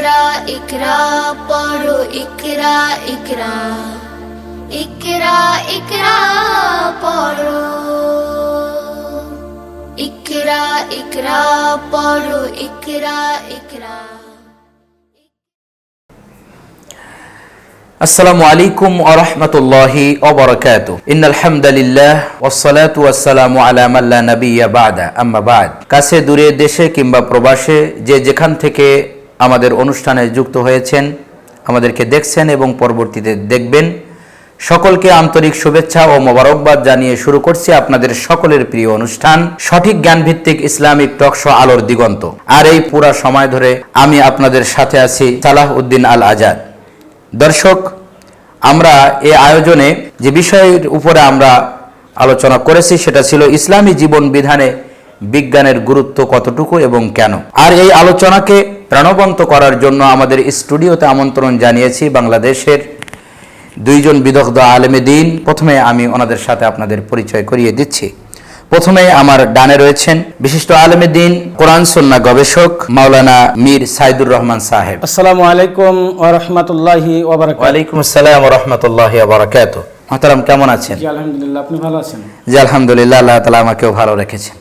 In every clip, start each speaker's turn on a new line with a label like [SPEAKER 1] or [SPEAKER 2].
[SPEAKER 1] ইকরা ইকরা, পড়ো ইকরা ইকরা। ইকরা ইকরা, পড়ো। ইকরা ইকরা, পড়ো, ইকরা ইকরা।
[SPEAKER 2] আসসালামু আলাইকুম আরহামতুল্লাহি অবরাকাত ইন্নাল হামদালিল্লাহ ওয়াসসালাতু ওয়াসসালামু আলা লা নাবিয়্যা বা'দা। আম্মা বা'দ। কাছে, দূরে, দেশে কিংবা প্রবাসে যে যেখান থেকে আমাদের অনুষ্ঠানে যুক্ত হয়েছেন, আমাদেরকে দেখছেন এবং পরবর্তীতে দেখবেন। সকলকে আন্তরিক শুভেচ্ছা ও মোবারকবাদ জানিয়ে শুরু করছি আপনাদের সকলের প্রিয় অনুষ্ঠান, সঠিক জ্ঞানভিত্তিক ইসলামিক টকশো আলোর দিগন্ত। আর এই পুরা সময় ধরে আমি আপনাদের সাথে আছি সালাহ উদ্দিন আল আজাদ দর্শক, আমরা এই আয়োজনে যে বিষয়ের উপরে আমরা আলোচনা করেছি সেটা ছিল ইসলামী জীবন বিধানে বিজ্ঞানের গুরুত্ব কতটুকু এবং কেন। আর এই আলোচনাকে প্রাণবন্ত করার জন্য আমাদের স্টুডিওতে আমন্ত্রণ জানিয়েছি বাংলাদেশের দুইজন বিদগ্ধ আলেমে দিন। প্রথমে আমি ওনাদের সাথে আপনাদের পরিচয় করিয়ে দিচ্ছি। প্রথমে আমার ডানে রয়েছেন বিশিষ্ট আলেমে দিন কোরআন সন্না গবেষক মাওলানা মীর সাইদুর রহমান সাহেব।
[SPEAKER 3] আসসালামু আলাইকুম ওয়া রাহমাতুল্লাহি ওয়া বারাকাতুহু।
[SPEAKER 2] ওয়ালাইকুম আসসালাম রহমতুল্লাহ বারাকাত মহতারাম কেমন আছেন?
[SPEAKER 3] জি আলহামদুলিল্লাহ আপনি ভালো আছেন?
[SPEAKER 2] জি আলহামদুলিল্লাহ আল্লাহ তালা আমাকেও ভালো রেখেছেন।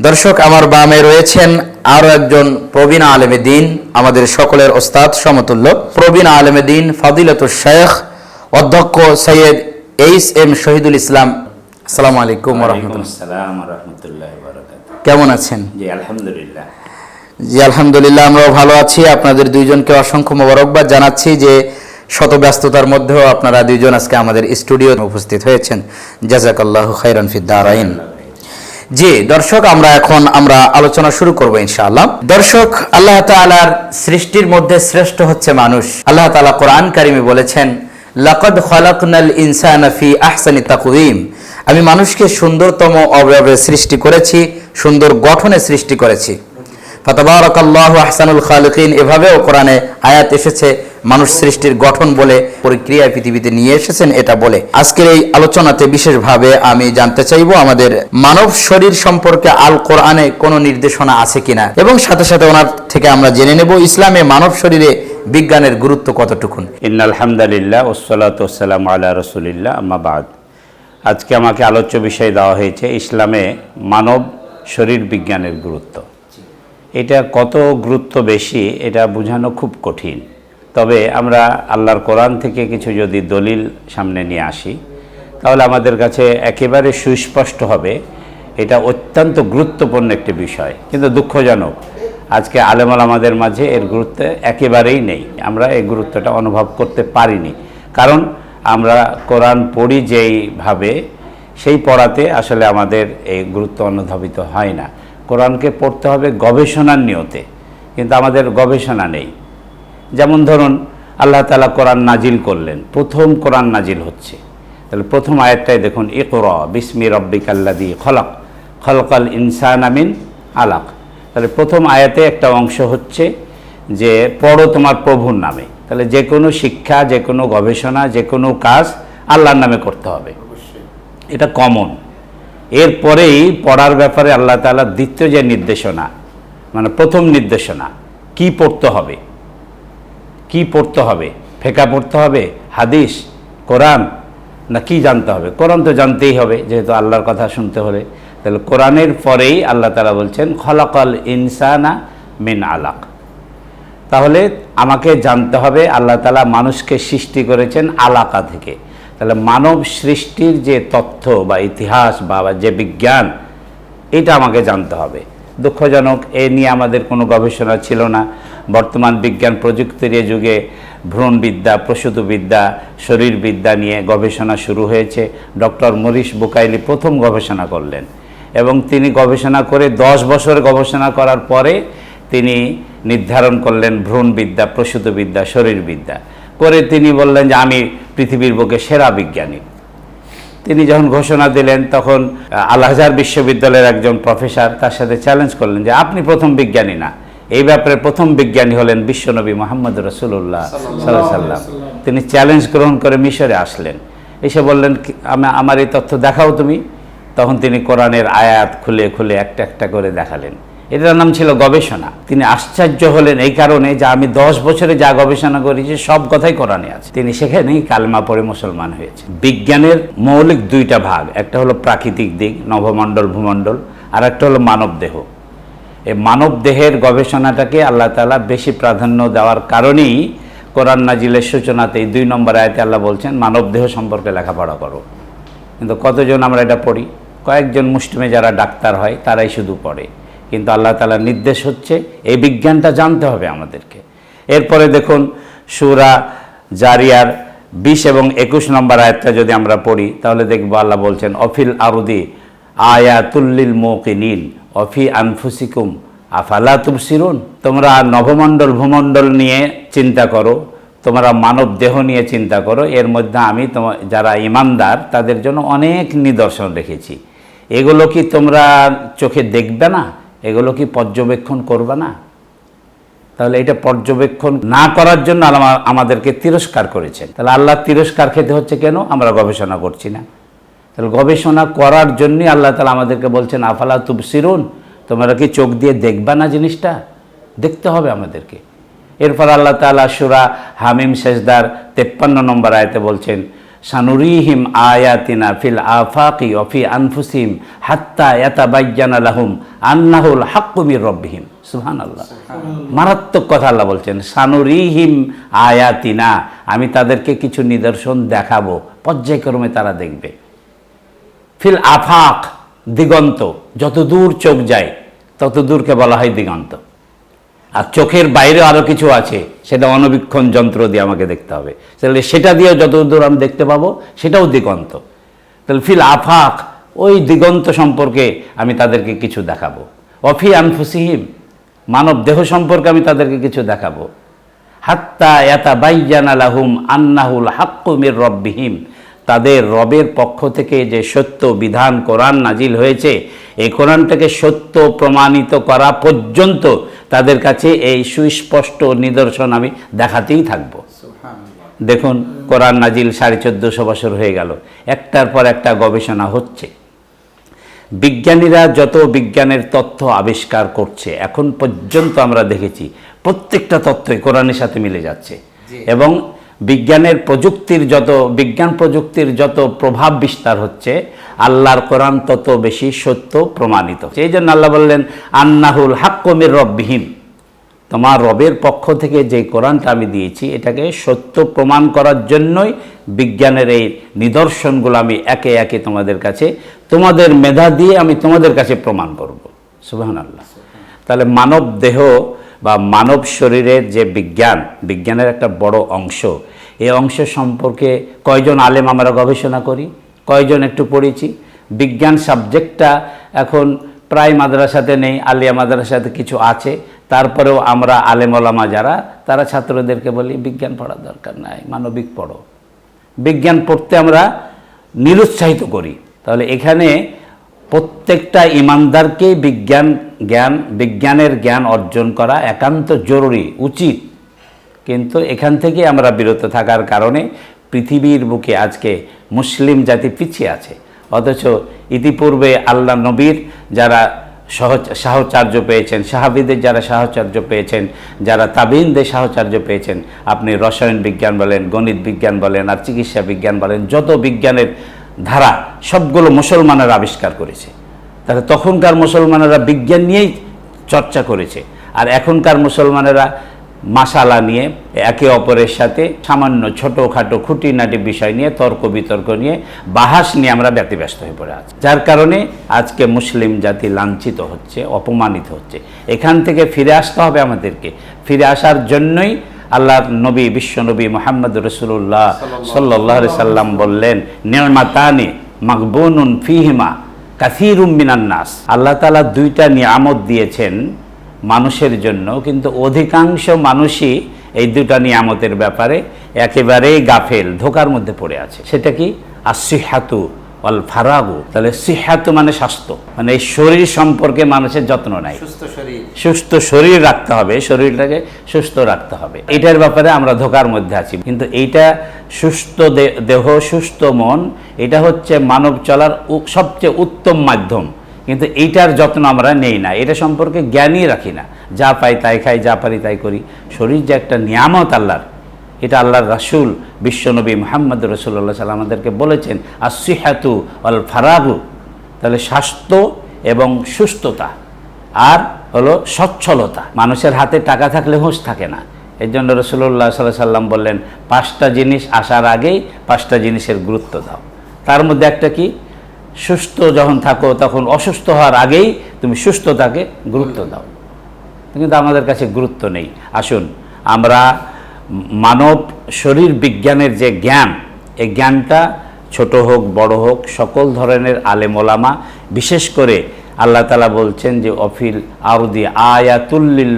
[SPEAKER 2] দর্শক আমার বামে রয়েছেন আরও একজন প্রবীণ আলেমে দিন আমাদের সকলের ওস্তাদ সমতুল্য। প্রবীণ আলেমে দিন ফাদিলত শেখ অধ্যক্ষ সৈয়দ এইস এম শহীদুল ইসলাম। আসসালামু আলাইকুম রহমতুল্লাহ। কেমন আছেন?
[SPEAKER 4] জি আলহামদুলিল্লাহ।
[SPEAKER 2] জি আলহামদুলিল্লাহ আমরাও ভালো আছি। আপনাদের দুইজনকে অসংখ্য মোবারকবাদ জানাচ্ছি যে শত ব্যস্ততার মধ্যেও আপনারা দুইজন আজকে আমাদের স্টুডিও উপস্থিত হয়েছেন। জাজাকাল্লাহ খাইরান ফিদ্দারাইন জি দর্শক আমরা এখন আমরা আলোচনা শুরু করব ইনশাআল্লাহ। দর্শক, আল্লাহ তাআলার সৃষ্টির মধ্যে শ্রেষ্ঠ হচ্ছে মানুষ। আল্লাহ তাআলা কোরআন কারিমে বলেছেন, লাকাদ খালাকনাল ইনসানা ফি আহসানি তাকওয়িম। আমি মানুষকে সুন্দরতম অবয়বে সৃষ্টি করেছি, সুন্দর গঠনে সৃষ্টি করেছি। ফাতাবারাকাল্লাহু আহসানুল খালিকিন, এভাবেও কোরআনে আয়াত এসেছে মানুষ সৃষ্টির গঠন বলে প্রক্রিয়া পৃথিবীতে নিয়ে এসেছেন এটা বলে। আজকের এই আলোচনাতে বিশেষভাবে আমি জানতে চাইব আমাদের মানব শরীর সম্পর্কে আল কোরআনে কোনো নির্দেশনা আছে কিনা? এবং সাথে সাথে ওনার থেকে আমরা জেনে নেব ইসলামে মানব শরীরে বিজ্ঞানের গুরুত্ব কতটুকুন।
[SPEAKER 4] ইন আলহামদুলিল্লাহ ওসলাত ওসালাম আল্লাহ রসুলিল্লাহ, আম্মা বাদ। আজকে আমাকে আলোচ্য বিষয় দেওয়া হয়েছে ইসলামে মানব শরীর বিজ্ঞানের গুরুত্ব। এটা কত গুরুত্ব বেশি, এটা বোঝানো খুব কঠিন। তবে আমরা আল্লাহর কোরআন থেকে কিছু যদি দলিল সামনে নিয়ে আসি, তাহলে আমাদের কাছে একেবারে সুস্পষ্ট হবে, এটা অত্যন্ত গুরুত্বপূর্ণ একটি বিষয়, কিন্তু দুঃখজনক, আজকে আলেমাল আমাদের মাঝে এর গুরুত্ব একেবারেই নেই, আমরা এই গুরুত্বটা অনুভব করতে পারিনি, কারণ আমরা কোরআন পড়ি যেইভাবে, সেই পড়াতে আসলে আমাদের এই গুরুত্ব অনুধাবিত হয় না, কোরআনকে পড়তে হবে গবেষণার নিয়তে, কিন্তু আমাদের গবেষণা নেই যেমন ধরুন আল্লাহ তালা কোরআন নাজিল করলেন প্রথম কোরআন নাজিল হচ্ছে। তাহলে প্রথম আয়াতটাই দেখুন ইকর বিসমি রব্বিক আল্লাদি খলক খলকাল ইনসান আমিন আলাক। তাহলে প্রথম আয়াতে একটা অংশ হচ্ছে যে পড়ো তোমার প্রভুর নামে। তাহলে যে কোনো শিক্ষা যে কোনো গবেষণা যে কোনো কাজ আল্লাহর নামে করতে হবে। এটা কমন। এরপরেই পড়ার ব্যাপারে আল্লাহ তাআলার দ্বিতীয় যে নির্দেশনা মানে প্রথম নির্দেশনা কি পড়তে হবে? কি পড়তে হবে? ফেকা পড়তে হবে? হাদিস? কোরআন? না কি জানতে হবে? কোরআন তো জানতেই হবে, যেহেতু আল্লাহর কথা শুনতে হলে। তাহলে কোরআনের পরেই আল্লাহ তালা বলছেন, খলাকল ইনসানা মিন আলাক। তাহলে আমাকে জানতে হবে, আল্লাহ তালা মানুষকে সৃষ্টি করেছেন আলাকা থেকে। তাহলে মানব সৃষ্টির যে তথ্য বা ইতিহাস বা যে বিজ্ঞান, এটা আমাকে জানতে হবে। দুঃখজনক, এ নিয়ে আমাদের কোনো গবেষণা ছিল না। বর্তমান বিজ্ঞান প্রযুক্তির যুগে ভ্রূণবিদ্যা, প্রসূতবিদ্যা, শরীরবিদ্যা নিয়ে গবেষণা শুরু হয়েছে। ডক্টর মরিস বুকাইলি প্রথম গবেষণা করলেন এবং তিনি গবেষণা করে দশ বছর গবেষণা করার পরে তিনি নির্ধারণ করলেন ভ্রূণবিদ্যা, প্রসূতবিদ্যা, শরীরবিদ্যা। করে তিনি বললেন যে আমি পৃথিবীর বুকে সেরা বিজ্ঞানী। তিনি যখন ঘোষণা দিলেন, তখন আল আজহার বিশ্ববিদ্যালয়ের একজন প্রফেসর তার সাথে চ্যালেঞ্জ করলেন যে আপনি প্রথম বিজ্ঞানী না। এই ব্যাপারে প্রথম বিজ্ঞানী হলেন বিশ্বনবী মোহাম্মদ রসুল্লাহ সাল্লাহ সাল্লাম তিনি চ্যালেঞ্জ গ্রহণ করে মিশরে আসলেন। এসে বললেন "কি- আমার এই তথ্য দেখাও তুমি? তখন তিনি কোরআনের আয়াত খুলে খুলে একটা একটা করে দেখালেন। এটার নাম ছিল গবেষণা। তিনি আশ্চর্য হলেন এই কারণে যে আমি দশ বছরে যা গবেষণা করেছি সব কথাই কোরআনে আছে। তিনি সেখানেই কালমা পড়ে মুসলমান হয়েছে বিজ্ঞানের মৌলিক দুইটা ভাগ একটা হলো প্রাকৃতিক দিক নভমণ্ডল ভূমণ্ডল আর একটা হলো মানব দেহ মানব দেহের গবেষণাটাকে আল্লাহ তাআলা বেশি প্রাধান্য দেওয়ার কারণেই কোরআন নাজিলের সূচনাতে এই দুই নম্বর আয়তে আল্লাহ বলছেন, মানব দেহ সম্পর্কে লেখাপড়া করো। কিন্তু কতজন আমরা এটা পড়ি? কয়েকজন মুষ্টিমে যারা ডাক্তার হয়, তারাই শুধু পড়ে। কিন্তু আল্লাহ তালার নির্দেশ হচ্ছে, এই বিজ্ঞানটা জানতে হবে আমাদেরকে। এরপরে দেখুন, সুরা জারিয়ার বিশ এবং একুশ নম্বর আয়াতটা যদি আমরা পড়ি, তাহলে দেখব আল্লাহ বলছেন, অফিল আরুদি আয়াতুল্লিল মৌকিনিন অফি আনফুসিকুম, আফালা তুবসিরুন, তোমরা নভমণ্ডল ভূমণ্ডল নিয়ে চিন্তা করো, তোমরা মানব দেহ নিয়ে চিন্তা করো, এর মধ্যে আমি তোমার যারা ইমানদার, তাদের জন্য অনেক নিদর্শন রেখেছি। এগুলো কি তোমরা চোখে দেখবে না? এগুলো কি পর্যবেক্ষণ করবে না? তাহলে এটা পর্যবেক্ষণ না করার জন্য আমাদেরকে তিরস্কার করেছেন। তাহলে আল্লাহ তিরস্কার খেতে হচ্ছে কেন? আমরা গবেষণা করছি না। তাহলে গবেষণা করার জন্যই আল্লাহ তালা আমাদেরকে বলছেন আফালা তুবসিরুন? তোমরা কি চোখ দিয়ে দেখবা না জিনিসটা? দেখতে হবে আমাদেরকে। এরপর আল্লাহ তালা সুরা হামিম শেষদার তেপ্পান্ন নম্বর আয়তে বলছেন সানুরিহিম আয়াতিনা ফিল আফাকি অফি আনফুসিম হাত্তা ইয়াতাবাজ্জানা লাহুম আন্নাহুল হাক্কুমির রব্বিহিম। সুহান আল্লাহ মারাত্মক কথা আল্লাহ বলছেন সানুরিহিম আয়াতিনা আমি তাদেরকে কিছু নিদর্শন দেখাবো পর্যায়ক্রমে তারা দেখবে। ফিল আফাক, দিগন্ত। যত দূর চোখ যায়, তত দূরকে বলা হয় দিগন্ত। আর চোখের বাইরে আরও কিছু আছে, সেটা অনবীক্ষণ যন্ত্র দিয়ে আমাকে দেখতে হবে। তাহলে সেটা দিয়েও যত দূর আমি দেখতে পাবো, সেটাও দিগন্ত। তাহলে ফিল আফাক, ওই দিগন্ত সম্পর্কে আমি তাদেরকে কিছু দেখাবো। অফি আনফুসিহিম, মানব দেহ সম্পর্কে আমি তাদেরকে কিছু দেখাবো। হাত্তা ইয়াতা বাইজান আলাহুম আন্নাহুল হাক্কুমির রব্বিহিম। তাদের রবের পক্ষ থেকে যে সত্য বিধান কোরআন নাজিল হয়েছে এই কোরআনটাকে সত্য প্রমাণিত করা পর্যন্ত তাদের কাছে এই সুস্পষ্ট নিদর্শন আমি দেখাতেই থাকব। দেখুন কোরআন নাজিল সাড়ে চোদ্দোশো বছর হয়ে গেল একটার পর একটা গবেষণা হচ্ছে। বিজ্ঞানীরা যত বিজ্ঞানের তথ্য আবিষ্কার করছে এখন পর্যন্ত আমরা দেখেছি প্রত্যেকটা তথ্যই কোরআনের সাথে মিলে যাচ্ছে। এবং বিজ্ঞানের প্রযুক্তির যত, বিজ্ঞান প্রযুক্তির যত প্রভাব বিস্তার হচ্ছে, আল্লাহর কোরআন তত বেশি সত্য প্রমাণিত। সেই জন্য আল্লাহ বললেন, আন্নাহুল হাক্কমের রববিহীন তোমার রবের পক্ষ থেকে যে কোরআনটা আমি দিয়েছি, এটাকে সত্য প্রমাণ করার জন্যই বিজ্ঞানের এই নিদর্শনগুলো আমি একে একে তোমাদের কাছে, তোমাদের মেধা দিয়ে আমি তোমাদের কাছে প্রমাণ করব। সুবাহান আল্লাহ তাহলে মানব দেহ বা মানব শরীরের যে বিজ্ঞান, বিজ্ঞানের একটা বড় অংশ এই অংশ সম্পর্কে কয়জন আলেম আমরা গবেষণা করি, কয়জন একটু পড়েছি। বিজ্ঞান সাবজেক্টটা এখন প্রায় মাদ্রাসাতে নেই, আলিয়া মাদ্রাসাতে কিছু আছে। তারপরেও আমরা আলেমলামা যারা, তারা ছাত্রদেরকে বলি, বিজ্ঞান পড়ার দরকার নাই, মানবিক পড়ো। বিজ্ঞান পড়তে আমরা নিরুৎসাহিত করি। তাহলে এখানে প্রত্যেকটা ইমানদারকে বিজ্ঞান, জ্ঞান, বিজ্ঞানের জ্ঞান অর্জন করা একান্ত জরুরি, উচিত। কিন্তু এখান থেকে আমরা বিরত থাকার কারণে পৃথিবীর বুকে আজকে মুসলিম জাতি পিছিয়ে আছে। অথচ ইতিপূর্বে আল্লাহ নবীর যারা সাহচর্য পেয়েছেন, সাহাবিদের যারা সাহচার্য পেয়েছেন, যারা তাবিনদের সাহচার্য পেয়েছেন, আপনি রসায়ন বিজ্ঞান বলেন, গণিত বিজ্ঞান বলেন, আর চিকিৎসা বিজ্ঞান বলেন, যত বিজ্ঞানের ধারা সবগুলো মুসলমানের আবিষ্কার করেছে। তাহলে তখনকার মুসলমানেরা বিজ্ঞান নিয়েই চর্চা করেছে। আর এখনকার মুসলমানেরা মাসালা নিয়ে, একে অপরের সাথে সামান্য ছোটোখাটো খুঁটিনাটি বিষয় নিয়ে, তর্ক বিতর্ক নিয়ে, বাহাস নিয়ে আমরা ব্যতিব্যস্ত হয়ে পড়ে আছি। যার কারণে আজকে মুসলিম জাতি লাঞ্ছিত হচ্ছে, অপমানিত হচ্ছে। এখান থেকে ফিরে আসতে হবে আমাদেরকে। ফিরে আসার জন্যই আল্লাহর নবী, বিশ্ব নবী মোহাম্মদ রসুল্লাহ সাল্লাহ সাল্লাম বললেন নির্মাতানি মাকবুনুন ফিহিমা কাথিরুম মিনান্নাস আল্লাহ তালা দুইটা নিয়ামত দিয়েছেন মানুষের জন্য কিন্তু অধিকাংশ মানুষই এই দুটা নিয়ামতের ব্যাপারে একেবারেই গাফেল ধোকার মধ্যে পড়ে আছে। সেটা কি? আর আসিহাতু অল ফারাগু। তাহলে সিহাতু মানে স্বাস্থ্য মানে এই শরীর সম্পর্কে মানুষের যত্ন নাই। সুস্থ শরীর। রাখতে হবে শরীরটাকে সুস্থ রাখতে হবে। এটার ব্যাপারে আমরা ধোকার মধ্যে আছি কিন্তু এইটা সুস্থ দে- দেহ সুস্থ মন এটা হচ্ছে মানব চলার সবচেয়ে উত্তম মাধ্যম। কিন্তু এইটার যত্ন আমরা নেই না। এটা সম্পর্কে জ্ঞানই রাখি না। যা পাই তাই খাই, যা পারি তাই করি। শরীর যে একটা নিয়ামত আল্লাহর, এটা আল্লাহর রাসূল বিশ্বনবী মোহাম্মদ রসুল্লাহ সাল্লাম আমাদেরকে বলেছেন আসিহাতু অল ফারাগু। তাহলে স্বাস্থ্য এবং সুস্থতা। আর হলো সচ্ছলতা। মানুষের হাতে টাকা থাকলে হুঁশ থাকে না। এর জন্য রসুল্লাহ সাল্লাহ সাল্লাম বললেন, পাঁচটা জিনিস আসার আগেই পাঁচটা জিনিসের গুরুত্ব দাও। তার মধ্যে একটা কি? সুস্থ যখন থাকো, তখন অসুস্থ হওয়ার আগেই তুমি সুস্থতাকে গুরুত্ব দাও। কিন্তু আমাদের কাছে গুরুত্ব নেই। আসুন, আমরা মানব শরীর বিজ্ঞানের যে জ্ঞান, এই জ্ঞানটা ছোট হোক, বড় হোক, সকল ধরনের আলেমোলামা বিশেষ করে আল্লাহ তালা বলছেন যে, অফিল আরদি আয়াতুল্লিল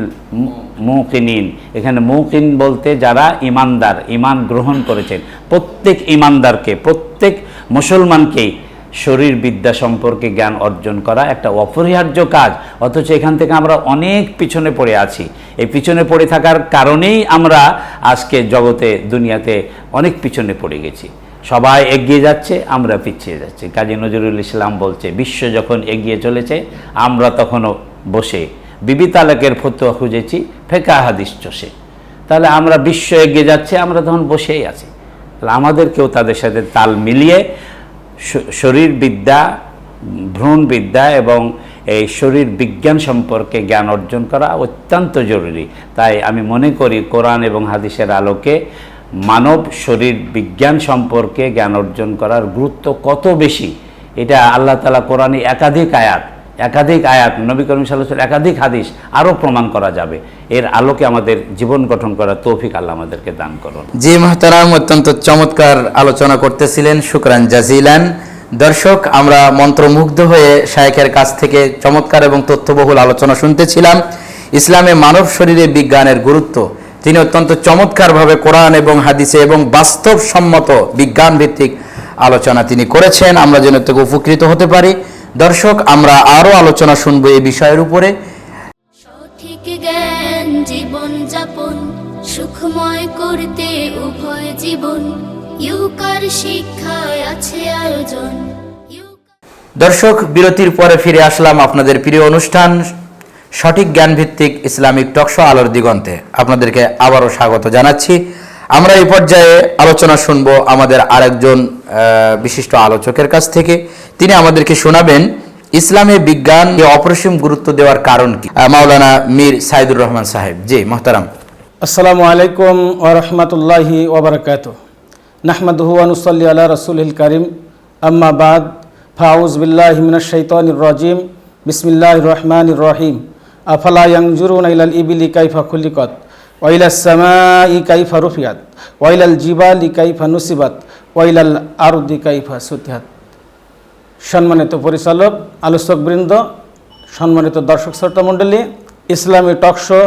[SPEAKER 4] মৌকিনিন। এখানে মৌকিন বলতে যারা ইমানদার, ইমান গ্রহণ করেছেন, প্রত্যেক ইমানদারকে, প্রত্যেক মুসলমানকেই শরীর বিদ্যা সম্পর্কে জ্ঞান অর্জন করা একটা অপরিহার্য কাজ। অথচ এখান থেকে আমরা অনেক পিছনে পড়ে আছি। এই পিছনে পড়ে থাকার কারণেই আমরা আজকে জগতে, দুনিয়াতে অনেক পিছনে পড়ে গেছি। সবাই এগিয়ে যাচ্ছে, আমরা পিছিয়ে যাচ্ছি। কাজী নজরুল ইসলাম বলছে, বিশ্ব যখন এগিয়ে চলেছে, আমরা তখনও বসে। বিবি তালাকের ফতুয়া খুঁজেছি, ফেকা হাদিস চষে। তাহলে আমরা বিশ্ব এগিয়ে যাচ্ছে, আমরা তখন বসেই আছি। তাহলে আমাদেরকেও তাদের সাথে তাল মিলিয়ে শরীরবিদ্যা, ভ্রূণবিদ্যা এবং এই শরীর বিজ্ঞান সম্পর্কে জ্ঞান অর্জন করা অত্যন্ত জরুরি। তাই আমি মনে করি কোরআন এবং হাদিসের আলোকে মানব শরীর বিজ্ঞান সম্পর্কে জ্ঞান অর্জন করার গুরুত্ব কত বেশি, এটা আল্লাহ তালা কোরআনে একাধিক আয়াত একাধিক আয়াত, নবী করিম সাল্লাহ একাধিক হাদিস আরও প্রমাণ করা যাবে। এর আলোকে আমাদের জীবন গঠন করার তৌফিক আল্লাহ আমাদেরকে দান করুন।
[SPEAKER 2] জি মাহতারাম, অত্যন্ত চমৎকার আলোচনা করতেছিলেন, শুক্রান জাজিলান। দর্শক, আমরা মন্ত্রমুগ্ধ হয়ে শায়েখের কাছ থেকে চমৎকার এবং তথ্যবহুল আলোচনা শুনতেছিলাম। ইসলামে মানব শরীরে বিজ্ঞানের গুরুত্ব। তিনি অত্যন্ত চমৎকারভাবে কোরআন এবং হাদিসে এবং বাস্তবসম্মত বিজ্ঞান ভিত্তিক আলোচনা তিনি করেছেন আমরা যেন থেকে উপকৃত হতে পারি। দর্শক আমরা আরও আলোচনা শুনব এই বিষয়ের উপরে।
[SPEAKER 1] সঠিক জ্ঞান জীবন যাপন সুখময় করতে উভয় জীবন। ইউকার শিক্ষায় আছে আয়োজন।
[SPEAKER 2] দর্শক বিরতির পরে ফিরে আসলাম আপনাদের প্রিয় অনুষ্ঠান সঠিক জ্ঞান ভিত্তিক ইসলামিক টকশো আলোর দিগন্তে। আপনাদেরকে আবারও স্বাগত জানাচ্ছি। আমরা এই পর্যায়ে আলোচনা শুনব আমাদের আরেকজন বিশিষ্ট আলোচকের কাছ থেকে। তিনি আমাদেরকে শোনাবেন, ইসলামে বিজ্ঞান অপরিসীম গুরুত্ব দেওয়ার কারণ কি? মাওলানা মীর সাইদুর রহমান সাহেব। জি, মোহতারাম।
[SPEAKER 3] আসসালামু আলাইকুম ওরহমতুল্লাহি ওবরকাত নাহমদহু আনুসল্লি আল্লাহ রসুল করিম। আম্মা বাদ ফাউজ বিল্লাহ মিনাশ রাজিম। বিসমিল্লাহ রহমান রহিম। আফলা ইয়াংজুরুন ইবিলি কাইফা খুলিকত। ওয়াইলাস সামাই কাইফা রুফিয়াত, ওয়াইলাল জিবালি কাইফা নুসিবাত, ওয়াইলাল আরদি কাইফা সুতিহাত। সম্মানিত পরিচালক, আলোচকবৃন্দ, সম্মানিত দর্শক শ্রোতা মণ্ডলী ইসলামী টকশো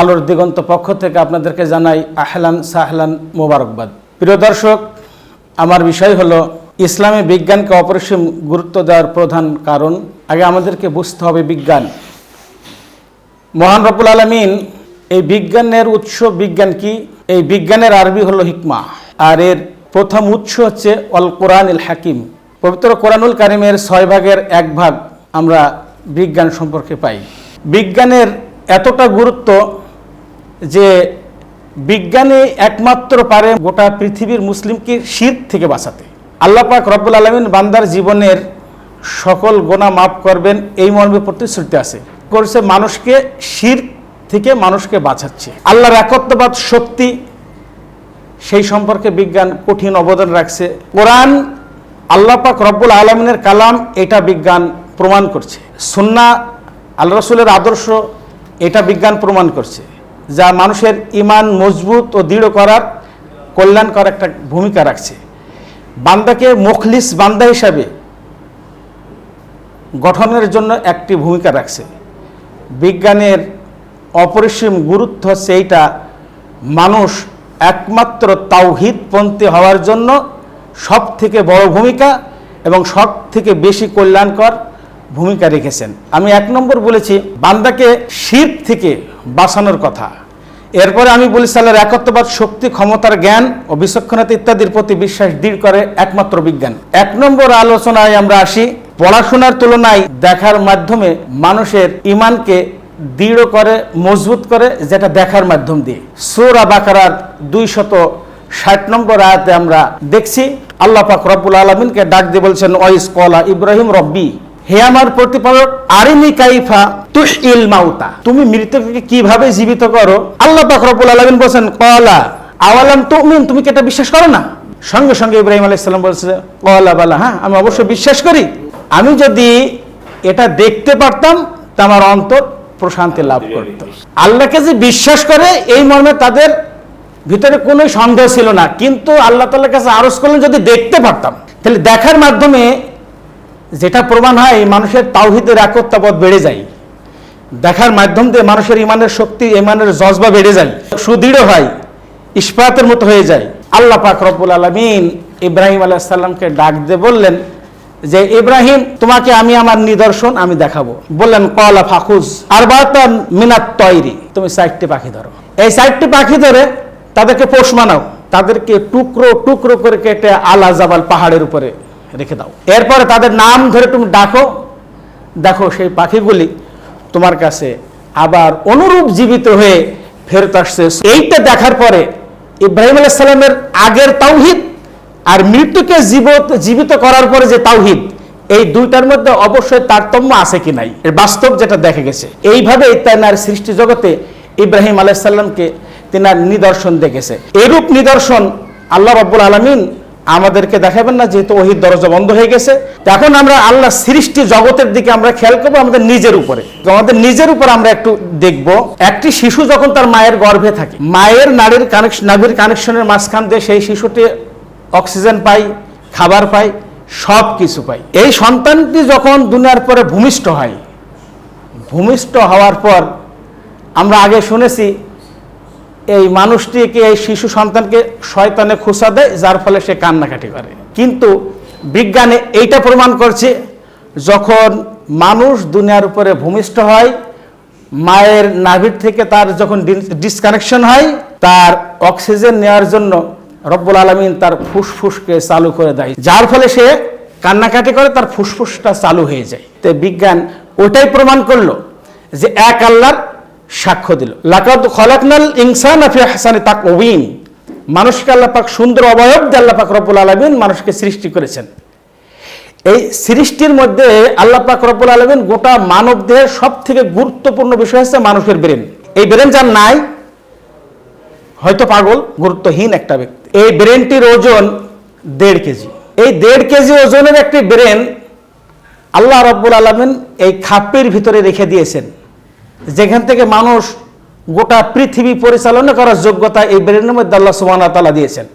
[SPEAKER 3] আলোর দিগন্ত পক্ষ থেকে আপনাদেরকে জানাই আহলান সাহলান মোবারকবাদ। প্রিয় দর্শক, আমার বিষয় হলো, ইসলামে বিজ্ঞানকে অপরিসীম গুরুত্ব দেওয়ার প্রধান কারণ। আগে আমাদেরকে বুঝতে হবে বিজ্ঞান। মহান রব্বুল আলমিন এই বিজ্ঞানের উৎস বিজ্ঞান কি? এই বিজ্ঞানের আরবি হলো হিকমা। আর এর প্রথম উৎস হচ্ছে অল কোরআনুল হাকিম। পবিত্র কোরআনুল কারিমের ছয় ভাগের এক ভাগ আমরা বিজ্ঞান সম্পর্কে পাই। বিজ্ঞানের এতটা গুরুত্ব যে বিজ্ঞানে একমাত্র পারে গোটা পৃথিবীর মুসলিমকে শীত থেকে বাঁচাতে। আল্লাপাক রব্বুল আলমিন বান্দার জীবনের সকল গোনা মাফ করবেন, এই মর্মে প্রতিশ্রুতি আছে। করছে মানুষকে শির থেকে মানুষকে বাঁচাচ্ছে। আল্লাহর একত্ববাদ শক্তি সেই সম্পর্কে বিজ্ঞান কঠিন অবদান রাখছে। কোরআন, আল্লাহ পাক রব্বুল আলমিনের কালাম, এটা বিজ্ঞান প্রমাণ করছে। সুন্না আল্লাহ রসুলের আদর্শ, এটা বিজ্ঞান প্রমাণ করছে। যা মানুষের ইমান মজবুত ও দৃঢ় করার কল্যাণকর একটা ভূমিকা রাখছে। বান্দাকে মুখলিস বান্দা হিসাবে গঠনের জন্য একটি ভূমিকা রাখছে। বিজ্ঞানের অপরিসীম গুরুত্ব এইটা মানুষ একমাত্র তাওহিদপন্থী হওয়ার জন্য সব থেকে বড় ভূমিকা এবং সব থেকে বেশি কল্যাণকর ভূমিকা রেখেছেন। আমি এক নম্বর বলেছি, বান্দাকে শীত থেকে বাঁচানোর কথা। এরপরে আমি বলেছি আল্লাহর একত্ববাদ শক্তি, ক্ষমতার জ্ঞান ও বিচক্ষণতা ইত্যাদির প্রতি বিশ্বাস দৃঢ় করে একমাত্র বিজ্ঞান। এক নম্বর আলোচনায় আমরা আসি, পড়াশোনার তুলনায় দেখার মাধ্যমে মানুষের ইমানকে দৃঢ় করে, মজবুত করে, যেটা দেখার মাধ্যম দিয়ে। সুরা বাকারার দুই শত ষাট নম্বর আয়াতে আমরা দেখছি, আল্লাহ পাক রব্বুল আলমিনকে ডাক দিয়ে বলছেন ওয়াইস কলা ইব্রাহিম রব্বি, হে আমার প্রতিপালক, আরিনি কাইফা তুহ ইল মাউতা। তুমি মৃতকে কীভাবে জীবিত করো? আল্লাহ পাক রব্বুল আলমিন বলছেন কলা আওয়ালাম তুমিন, তুমি কি এটা বিশ্বাস করো না? সঙ্গে সঙ্গে ইব্রাহিম আলাইসাল্লাম বলছে কলা বালা হ্যাঁ আমি অবশ্যই বিশ্বাস করি। আমি যদি এটা দেখতে পারতাম, তা আমার অন্তর প্রশান্তি লাভ করত। আল্লাহকে যে বিশ্বাস করে, এই মর্মে তাদের ভিতরে কোনো সন্দেহ ছিল না। কিন্তু আল্লাহ তাল্লাহ কাছে আরজ করলেন, যদি দেখতে পারতাম। তাহলে দেখার মাধ্যমে যেটা প্রমাণ হয়, মানুষের তাওহিদের একত্রাবোধ বেড়ে যায়। দেখার মাধ্যম দিয়ে মানুষের ইমানের শক্তি, ইমানের জজবা বেড়ে যায়। সুদৃঢ় হয়, ইস্পাতের মতো হয়ে যায়। আল্লাহ পাক রব্বুল আলমিন ইব্রাহিম আলাইসাল্লামকে ডাক দিয়ে বললেন যে, ইব্রাহিম, তোমাকে আমি আমার নিদর্শন আমি দেখাবো। বললেন, কলা ফাকুজ আর বাতা মিনাত তৈরি। তুমি চারটি পাখি ধরো। এই চারটি পাখি ধরে তাদেরকে পোষ মানাও। তাদেরকে টুকরো টুকরো করে কেটে আলা জাবাল পাহাড়ের উপরে রেখে দাও। এরপরে তাদের নাম ধরে তুমি ডাকো। দেখো, সেই পাখিগুলি তোমার কাছে আবার অনুরূপ জীবিত হয়ে ফেরত আসছে। এইটা দেখার পরে ইব্রাহিম আলাইসাল্লামের আগের তাওহিদ আর মৃত্যুকে জীবত জীবিত করার পরে যে তাওহিদ, এই দুইটার মধ্যে অবশ্যই তারতম্য আছে কি নাই? এর বাস্তব যেটা দেখা গেছে এইভাবে তার সৃষ্টি জগতে ইব্রাহিম আলাইসাল্লামকে তিনার নিদর্শন দেখেছে। এরূপ নিদর্শন আল্লাহ রব্বুল আলমিন আমাদেরকে দেখাবেন না, যেহেতু ওহির দরজা বন্ধ হয়ে গেছে। এখন আমরা আল্লাহ সৃষ্টি জগতের দিকে আমরা খেয়াল করব আমাদের নিজের উপরে। আমাদের নিজের উপর আমরা একটু দেখব, একটি শিশু যখন তার মায়ের গর্ভে থাকে, মায়ের নারীর কানেকশন নাভির কানেকশনের মাঝখান দিয়ে সেই শিশুটি অক্সিজেন পায় খাবার পায় সব কিছু পাই। এই সন্তানটি যখন দুনিয়ার পরে ভূমিষ্ঠ হয়, ভূমিষ্ঠ হওয়ার পর আমরা আগে শুনেছি, এই মানুষটিকে, এই শিশু সন্তানকে শয়তানে খুসা দেয়, যার ফলে সে কান্নাকাটি করে। কিন্তু বিজ্ঞানে এইটা প্রমাণ করছে, যখন মানুষ দুনিয়ার উপরে ভূমিষ্ঠ হয়, মায়ের নাভির থেকে তার যখন ডিসকানেকশন হয়, তার অক্সিজেন নেওয়ার জন্য রব্বুল আলমিন তার ফুসফুসকে চালু করে দেয়। যার ফলে সে কান্নাকাটি করে, তার ফুসফুসটা চালু হয়ে যায়। তো বিজ্ঞান ওটাই প্রমাণ করল যে এক আল্লাহর সাক্ষ্য দিল। লাকাদ খলাকনাল ইনসান আফি হাসানে তাক ওবিন মানুষকে আল্লাহ পাক সুন্দর অবয়ব দিয়ে আল্লাহ পাক রব্বুল আলমিন মানুষকে সৃষ্টি করেছেন। এই সৃষ্টির মধ্যে আল্লাহ পাক রব্বুল আলমিন গোটা মানব দেহের সব থেকে গুরুত্বপূর্ণ বিষয় হচ্ছে মানুষের ব্রেন। এই ব্রেন যার নাই হয়তো পাগল, গুরুত্বহীন একটা ব্যক্তি। এই ব্রেনটির ওজন দেড় কেজি। এই দেড় কেজি ওজনের একটি ব্রেন আল্লাহ রব্বুল আলমিন এই খাপের ভিতরে রেখে দিয়েছেন। যেখান থেকে মানুষ গোটা পৃথিবী পরিচালনা করার যোগ্যতা এই ব্রেনের মধ্যে আল্লাহ সুবাহ তালা দিয়েছেন।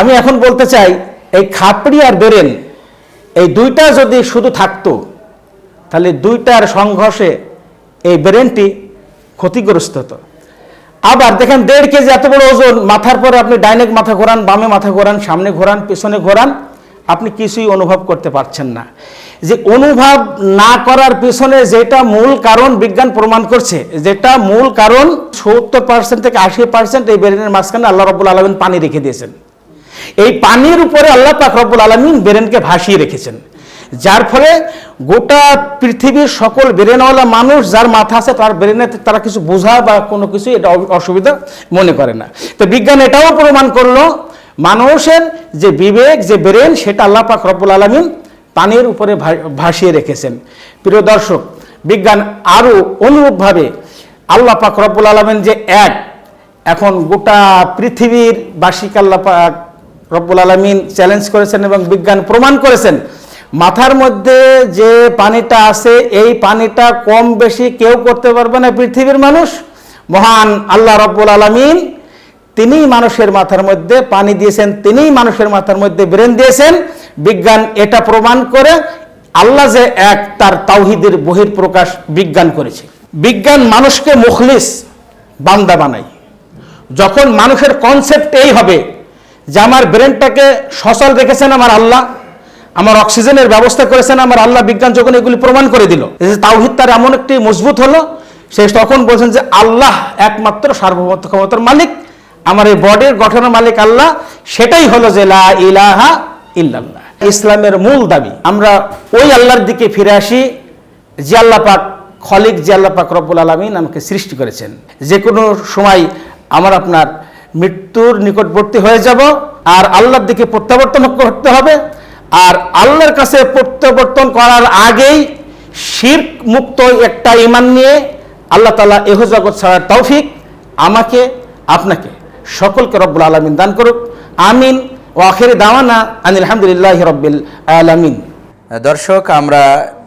[SPEAKER 3] আমি এখন বলতে চাই, এই খাপড়ি আর বেরেন, এই দুইটা যদি শুধু থাকতো, তাহলে দুইটার সংঘর্ষে এই ব্রেনটি ক্ষতিগ্রস্ত হতো। আবার দেখেন দেড় কেজি এত বড় ওজন, মাথার পরে আপনি ডাইনেক মাথা ঘোরান, বামে মাথা ঘোরান, সামনে ঘোরান, পেছনে ঘোরান, আপনি কিছুই অনুভব করতে পারছেন না। যে অনুভব না করার পিছনে যেটা মূল কারণ বিজ্ঞান প্রমাণ করছে, যেটা মূল কারণ সত্তর পার্সেন্ট থেকে আশি পার্সেন্ট এই ব্রেনের মাঝখানে আল্লাহ রব্বুল আলমিন পানি রেখে দিয়েছেন। এই পানির উপরে আল্লাহ পাক রব্বুল আলমিন ব্রেনকে ভাসিয়ে রেখেছেন। যার ফলে গোটা পৃথিবীর সকল ব্রেনওয়ালা মানুষ যার মাথা আছে তার ব্রেনে তারা কিছু বোঝা বা কোনো কিছু এটা অসুবিধা মনে করে না। তো বিজ্ঞান এটাও প্রমাণ করল, মানুষের যে বিবেক, যে ব্রেন, সেটা আল্লাহ পাক রব্বুল আলমিন পানির উপরে ভাসিয়ে রেখেছেন। প্রিয় দর্শক, বিজ্ঞান আরও অনুরূপভাবে আল্লাহ পাক রব্বুল আলমিন যে এক, এখন গোটা পৃথিবীর বাসিক আল্লাহ পাক রব্বুল আলমিন চ্যালেঞ্জ করেছেন এবং বিজ্ঞান প্রমাণ করেছেন। মাথার মধ্যে যে পানিটা আছে, এই পানিটা কম বেশি কেউ করতে পারবে না পৃথিবীর মানুষ। মহান আল্লাহ রব্বুল আলমিন তিনিই মানুষের মাথার মধ্যে পানি দিয়েছেন, তিনিই মানুষের মাথার মধ্যে ব্রেন দিয়েছেন। বিজ্ঞান এটা প্রমাণ করে, আল্লাহ যে এক, তার তাওহিদের বহির প্রকাশ বিজ্ঞান করেছে। বিজ্ঞান মানুষকে মুখলিস, বান্দা বানায়। যখন মানুষের কনসেপ্ট এই হবে যে আমার ব্রেনটাকে সচল রেখেছেন আমার আল্লাহ আমার অক্সিজেনের ব্যবস্থা করেছেন, আমার আল্লাহ বিজ্ঞান যখন এগুলি প্রমাণ করে দিল। তাওহিদ তার এমন একটি মজবুত হলো, সে তখন বলছেন যে আল্লাহ একমাত্র সার্বভৌমত্ব ক্ষমতার মালিক, আমার এই বডির গঠনের মালিক আল্লাহ, সেটাই হলো যে লা ইলাহা ইল্লাল্লাহ। ইসলামের মূল দাবি। আমরা ওই আল্লাহর দিকে ফিরে আসি, যে আল্লাহ পাক খলিক, যে আল্লাহ পাক রব্বুল আলমিন আমাকে সৃষ্টি করেছেন। যে কোনো সময় আমার আপনার মৃত্যুর নিকটবর্তী হয়ে যাব, আর আল্লাহর দিকে প্রত্যাবর্তন করতে হবে আর আল্লাহর কাছে প্রত্যাবর্তন করার আগেই শির্ক মুক্ত একটা ইমান নিয়ে আল্লাহ তালা এহ জগৎ ছাড়ার তৌফিক আমাকে, আপনাকে, সকলকে রব্বুল আলমিন দান করুক। আমিন। ও আখেরি দাওয়ানা আনিল আলহামদুলিল্লাহ রব্বিল আলমিন।
[SPEAKER 2] দর্শক, আমরা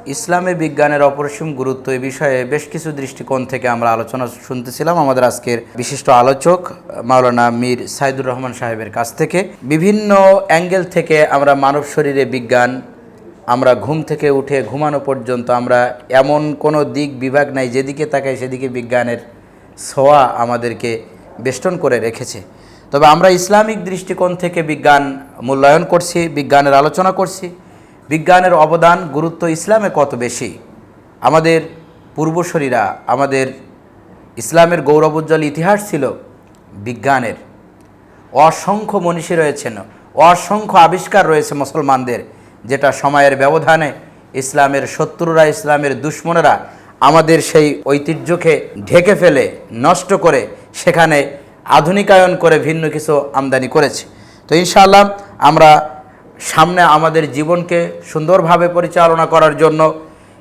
[SPEAKER 2] ইসলামী বিজ্ঞানের অপরিসীম গুরুত্ব এই বিষয়ে বেশ কিছু দৃষ্টিকোণ থেকে আমরা আলোচনা শুনতেছিলাম। আমাদের আজকের বিশিষ্ট আলোচক মাওলানা মীর সাইদুর রহমান সাহেবের কাছ থেকে। বিভিন্ন অ্যাঙ্গেল থেকে আমরা মানব শরীরে বিজ্ঞান, আমরা ঘুম থেকে উঠে ঘুমানো পর্যন্ত আমরা এমন কোনো দিক বিভাগ নাই, যেদিকে তাকাই সেদিকে বিজ্ঞানের ছোঁয়া আমাদেরকে বেষ্টন করে রেখেছে। তবে আমরা ইসলামিক দৃষ্টিকোণ থেকে বিজ্ঞান মূল্যায়ন করছি, বিজ্ঞানের আলোচনা করছি। বিজ্ঞানের অবদান, গুরুত্ব ইসলামে কত বেশি? আমাদের পূর্বসরীরা, আমাদের ইসলামের গৌরবোজ্জ্বল ইতিহাস ছিল বিজ্ঞানের। অসংখ্য মনীষী রয়েছেন, অসংখ্য আবিষ্কার রয়েছে মুসলমানদের, যেটা সময়ের ব্যবধানে ইসলামের শত্রুরা, ইসলামের দুশ্মনেরা আমাদের সেই ঐতিহ্যকে ঢেকে ফেলে, নষ্ট করে সেখানে আধুনিকায়ন করে ভিন্ন কিছু আমদানি করেছে। তো ইনশাআল্লাহ আমরা সামনে আমাদের জীবনকে সুন্দরভাবে পরিচালনা করার জন্য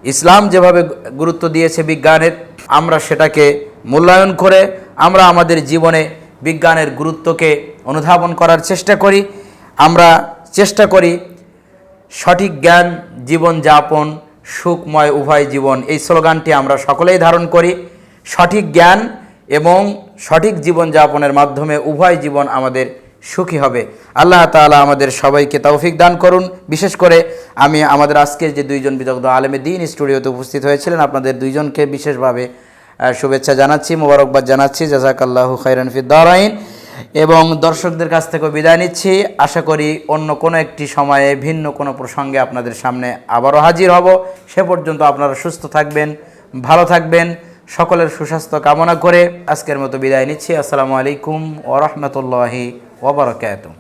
[SPEAKER 2] ইসলাম যেভাবে গুরুত্ব দিয়েছে বিজ্ঞানের, আমরা সেটাকে মূল্যায়ন করে আমরা আমাদের জীবনে বিজ্ঞানের গুরুত্বকে অনুধাবন করার চেষ্টা করি। আমরা চেষ্টা করি সঠিক জ্ঞান, জীবন যাপন, সুখময় উভয় জীবন, এই স্লোগানটি আমরা সকলেই ধারণ করি। সঠিক জ্ঞান এবং সঠিক জীবন যাপনের মাধ্যমে উভয় জীবন আমাদের সুখী হবে। আল্লাহ তাআলা আমাদের সবাইকে তৌফিক দান করুন। বিশেষ করে আমি আমাদের আজকের যে দুইজন বিদগ্ধ আলেমে দিন স্টুডিওতে উপস্থিত হয়েছিলেন, আপনাদের দুইজনকে বিশেষভাবে শুভেচ্ছা জানাচ্ছি, মোবারকবাদ জানাচ্ছি। জাজাকাল্লাহু খাইরান ফিদ্দারাইন এবং দর্শকদের কাছ থেকেও বিদায় নিচ্ছি। আশা করি অন্য কোনো একটি সময়ে ভিন্ন কোনো প্রসঙ্গে আপনাদের সামনে আবারও হাজির হব। সে পর্যন্ত আপনারা সুস্থ থাকবেন, ভালো থাকবেন। সকলের সুস্বাস্থ্য কামনা করে আজকের মতো বিদায় নিচ্ছি। আসসালামু আলাইকুম ওরহমতুল্লাহি വബറക്കാത്തും